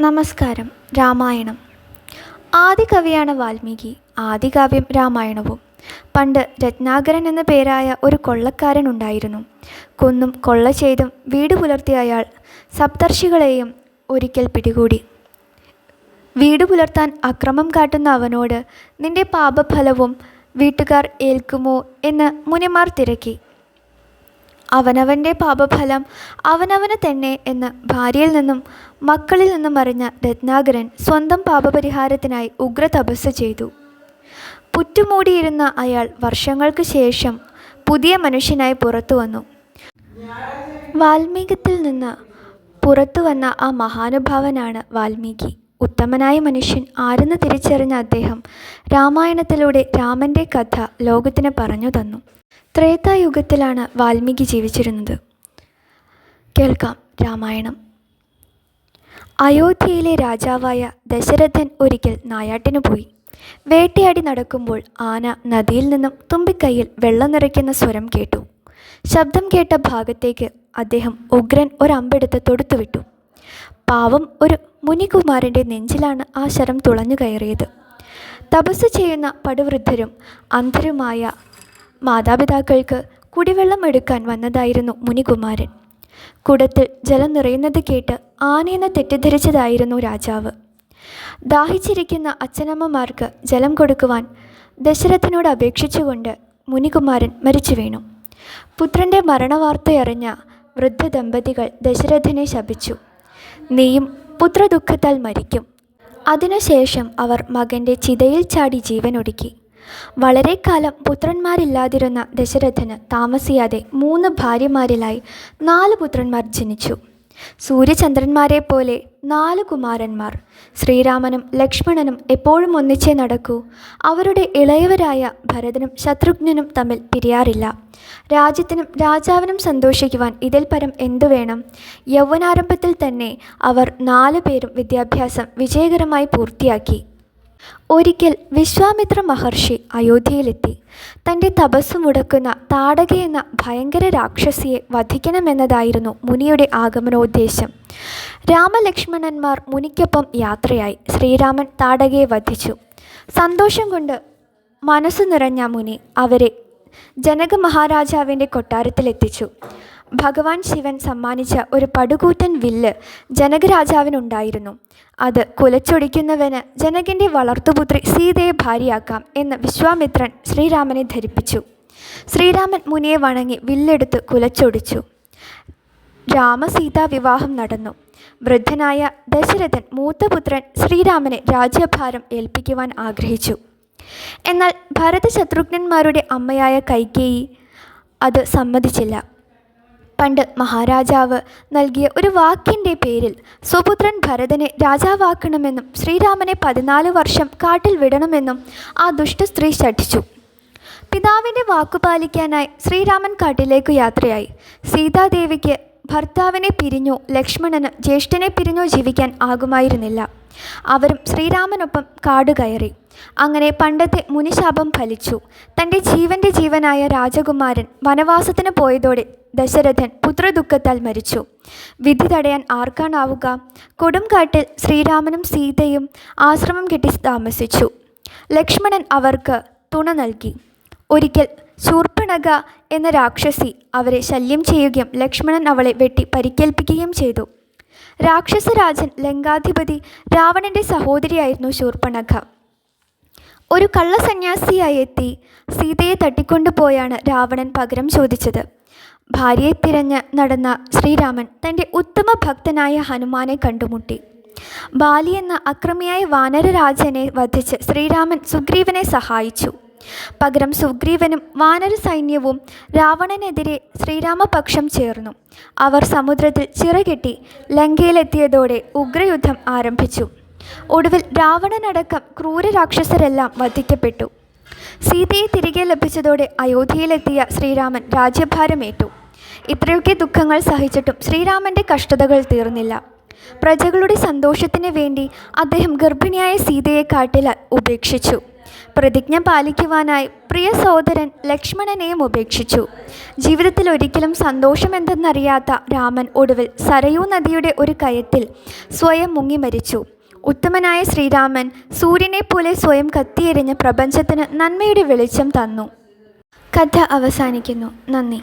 നമസ്കാരം. രാമായണം. ആദികവിയാണ് വാൽമീകി. ആദികാവ്യം രാമായണവും. പണ്ട് രത്നാകരൻ എന്ന പേരായ ഒരു കൊള്ളക്കാരൻ ഉണ്ടായിരുന്നു. കൊന്നും കൊള്ള ചെയ്തും വീട് പുലർത്തിയ അയാൾ സപ്തർഷികളെയും ഒരിക്കൽ പിടികൂടി. വീട് പുലർത്താൻ അക്രമം കാട്ടുന്ന അവനോട് നിന്റെ പാപഫലവും വീട്ടുകാർ ഏൽക്കുമോ? എന്ന് മുനിമാർ തിരക്കി. അവനവന്റെ പാപഫലം അവനവന് തന്നെ എന്ന് ഭാര്യയിൽ നിന്നും മക്കളിൽ നിന്നും അറിഞ്ഞ രത്നാകരൻ സ്വന്തം പാപപരിഹാരത്തിനായി ഉഗ്ര തപസ് ചെയ്തു. പുറ്റുമൂടിയിരുന്ന അയാൾ വർഷങ്ങൾക്ക് ശേഷം പുതിയ മനുഷ്യനായി പുറത്തു വന്നു. വാൽമീകത്തിൽ നിന്ന് പുറത്തു വന്ന ആ മഹാനുഭാവനാണ് വാൽമീകി. ഉത്തമനായ മനുഷ്യൻ ആരെന്ന് തിരിച്ചറിഞ്ഞ അദ്ദേഹം രാമായണത്തിലൂടെ രാമന്റെ കഥ ലോകത്തിന് പറഞ്ഞു തന്നു. ത്രേതായുഗത്തിലാണ് വാൽമീകി ജീവിച്ചിരുന്നത്. കേൾക്കാം രാമായണം. അയോധ്യയിലെ രാജാവായ ദശരഥൻ ഒരിക്കൽ നായാട്ടിനു പോയി. വേട്ടയാടി നടക്കുമ്പോൾ ആന നദിയിൽ നിന്നും തുമ്പിക്കൈയിൽ വെള്ളം നിറയ്ക്കുന്ന സ്വരം കേട്ടു. ശബ്ദം കേട്ട ഭാഗത്തേക്ക് അദ്ദേഹം ഉഗ്രൻ ഒരമ്പെടുത്ത് തൊടുത്തുവിട്ടു. പാവം ഒരു മുനികുമാരന്റെ നെഞ്ചിലാണ് ആ ശരം തുളഞ്ഞു കയറിയത്. തപസ് ചെയ്യുന്ന പടുവൃദ്ധരും അന്ധരുമായ മാതാപിതാക്കൾക്ക് കുടിവെള്ളം എടുക്കാൻ വന്നതായിരുന്നു മുനികുമാരൻ. കുടത്തിൽ ജലം നിറയുന്നത് കേട്ട് ആനയെന്ന് തെറ്റിദ്ധരിച്ചതായിരുന്നു രാജാവ്. ദാഹിച്ചിരിക്കുന്ന അച്ഛനമ്മമാർക്ക് ജലം കൊടുക്കുവാൻ ദശരഥനോട് അപേക്ഷിച്ചുകൊണ്ട് മുനികുമാരൻ മരിച്ചു വീണു. പുത്രന്റെ മരണവാർത്തയറിഞ്ഞ വൃദ്ധ ദമ്പതികൾ ദശരഥനെ ശപിച്ചു. നീയും പുത്രദുഃഖത്താൽ മരിക്കും. അതിനുശേഷം അവർ മകന്റെ ചിതയിൽ ചാടി ജീവനൊടുക്കി കാലം പുത്രന്മാരില്ലാതിരുന്ന ദശരഥന് താമസിയാതെ മൂന്ന് ഭാര്യമാരിലായി നാല് പുത്രന്മാർ ജനിച്ചു. സൂര്യചന്ദ്രന്മാരെ പോലെ നാല് കുമാരന്മാർ. ശ്രീരാമനും ലക്ഷ്മണനും എപ്പോഴും ഒന്നിച്ചേ നടക്കൂ. അവരുടെ ഇളയവരായ ഭരതനും ശത്രുഘ്നനും തമ്മിൽ പിരിയാറില്ല. രാജ്യത്തിനും രാജാവിനും സന്തോഷിക്കുവാൻ ഇതിൽ പരം എന്തു വേണം? യൗവനാരംഭത്തിൽ തന്നെ അവർ നാലു പേരും വിദ്യാഭ്യാസം വിജയകരമായി പൂർത്തിയാക്കി. ഒരിക്കൽ വിശ്വാമിത്ര മഹർഷി അയോധ്യയിലെത്തി. തന്റെ തപസ് മുടക്കുന്ന താടക എന്ന ഭയങ്കര രാക്ഷസിയെ വധിക്കണമെന്നതായിരുന്നു മുനിയുടെ ആഗമനോദ്ദേശം രാമലക്ഷ്മണന്മാർ മുനിക്കൊപ്പം യാത്രയായി ശ്രീരാമൻ താടകയെ വധിച്ചു. സന്തോഷം കൊണ്ട് മനസ്സു നിറഞ്ഞ മുനി അവരെ ജനക മഹാരാജാവിന്റെ കൊട്ടാരത്തിലെത്തിച്ചു. ഭഗവാൻ ശിവൻ സമ്മാനിച്ച ഒരു പടുകൂറ്റൻ വില്ല് ജനകരാജാവിനുണ്ടായിരുന്നു. അത് കുലച്ചൊടിക്കുന്നവന് ജനകന്റെ വളർത്തുപുത്രി സീതയെ ഭാര്യയാക്കാം എന്ന് വിശ്വാമിത്രൻ ശ്രീരാമനെ ധരിപ്പിച്ചു. ശ്രീരാമൻ മുനിയെ വണങ്ങി വില്ലെടുത്ത് കുലച്ചൊടിച്ചു. രാമസീതാ വിവാഹം നടന്നു. വൃദ്ധനായ ദശരഥൻ മൂത്തപുത്രൻ ശ്രീരാമനെ രാജ്യഭാരം ഏൽപ്പിക്കുവാൻ ആഗ്രഹിച്ചു. എന്നാൽ ഭരതശത്രുഘ്നന്മാരുടെ അമ്മയായ കൈകേയി അത് സമ്മതിച്ചില്ല. പണ്ട് മഹാരാജാവ് നൽകിയ ഒരു വാക്കിന്റെ പേരിൽ സ്വപുത്രൻ ഭരതനെ രാജാവാക്കണമെന്നും ശ്രീരാമനെ പതിനാല് വർഷം കാട്ടിൽ വിടണമെന്നും ആ ദുഷ്ട സ്ത്രീ ശഠിച്ചു. പിതാവിന്റെ വാക്കുപാലിക്കാനായി ശ്രീരാമൻ കാട്ടിലേക്ക് യാത്രയായി. സീതാദേവിക്ക് ഭർത്താവിനെ പിരിഞ്ഞോ ലക്ഷ്മണന് ജ്യേഷ്ഠനെ പിരിഞ്ഞോ ജീവിക്കാൻ ആകുമായിരുന്നില്ല. അവരും ശ്രീരാമനൊപ്പം കാട് കയറി. അങ്ങനെ പണ്ടത്തെ മുനിശാപം ഫലിച്ചു. തന്റെ ജീവന്റെ ജീവനായ രാജകുമാരൻ വനവാസത്തിന് പോയതോടെ ദശരഥൻ പുത്രദുഃഖത്താൽ മരിച്ചു. വിധി തടയാൻ ആർക്കാണാവുക? കൊടുംകാട്ടിൽ ശ്രീരാമനും സീതയും ആശ്രമം കെട്ടി താമസിച്ചു. ലക്ഷ്മണൻ അവർക്ക് തുണ നൽകി. ഒരിക്കൽ ശൂർപ്പണക എന്ന രാക്ഷസി അവരെ ശല്യം ചെയ്യുകയും ലക്ഷ്മണൻ അവളെ വെട്ടി പരിക്കേൽപ്പിക്കുകയും ചെയ്തു. രാക്ഷസരാജൻ ലങ്കാധിപതി രാവണന്റെ സഹോദരിയായിരുന്നു ശൂർപ്പണക. ഒരു കള്ളസന്യാസിയായി എത്തി സീതയെ തട്ടിക്കൊണ്ടുപോയാണ് രാവണൻ പകരം ചോദിച്ചത്. ഭാര്യയെ തിരഞ്ഞ് നടന്ന ശ്രീരാമൻ തന്റെ ഉത്തമ ഭക്തനായ ഹനുമാനെ കണ്ടുമുട്ടി. ബാലി എന്ന അക്രമിയായ വാനരരാജനെ വധിച്ച് ശ്രീരാമൻ സുഗ്രീവനെ സഹായിച്ചു. പകരം സുഗ്രീവനും വാനര സൈന്യവും രാവണനെതിരെ ശ്രീരാമപക്ഷം ചേർന്നു. അവർ സമുദ്രത്തിൽ ചിറകെട്ടി ലങ്കയിലെത്തിയതോടെ ഉഗ്രയുദ്ധം ആരംഭിച്ചു. ഒടുവിൽ രാവണനടക്കം ക്രൂരരാക്ഷസരെല്ലാം വധിക്കപ്പെട്ടു. സീതയെ തിരികെ ലഭിച്ചതോടെ അയോധ്യയിലെത്തിയ ശ്രീരാമൻ രാജ്യഭാരമേറ്റു. ഇത്രയൊക്കെ ദുഃഖങ്ങൾ സഹിച്ചിട്ടും ശ്രീരാമന്റെ കഷ്ടതകൾ തീർന്നില്ല. പ്രജകളുടെ സന്തോഷത്തിന് വേണ്ടി അദ്ദേഹം ഗർഭിണിയായ സീതയെ കാട്ടിൽ ഉപേക്ഷിച്ചു. പ്രതിജ്ഞ പാലിക്കുവാനായി പ്രിയ സഹോദരൻ ലക്ഷ്മണനെയും ഉപേക്ഷിച്ചു. ജീവിതത്തിൽ ഒരിക്കലും സന്തോഷമെന്തെന്നറിയാത്ത രാമൻ ഒടുവിൽ സരയൂ നദിയുടെ ഒരു കയത്തിൽ സ്വയം മുങ്ങി മരിച്ചു. ഉത്തമനായ ശ്രീരാമൻ സൂര്യനെപ്പോലെ സ്വയം കത്തിയെരിഞ്ഞ് പ്രപഞ്ചത്തിന് നന്മയുടെ വെളിച്ചം തന്നു. കഥ അവസാനിക്കുന്നു. നന്ദി.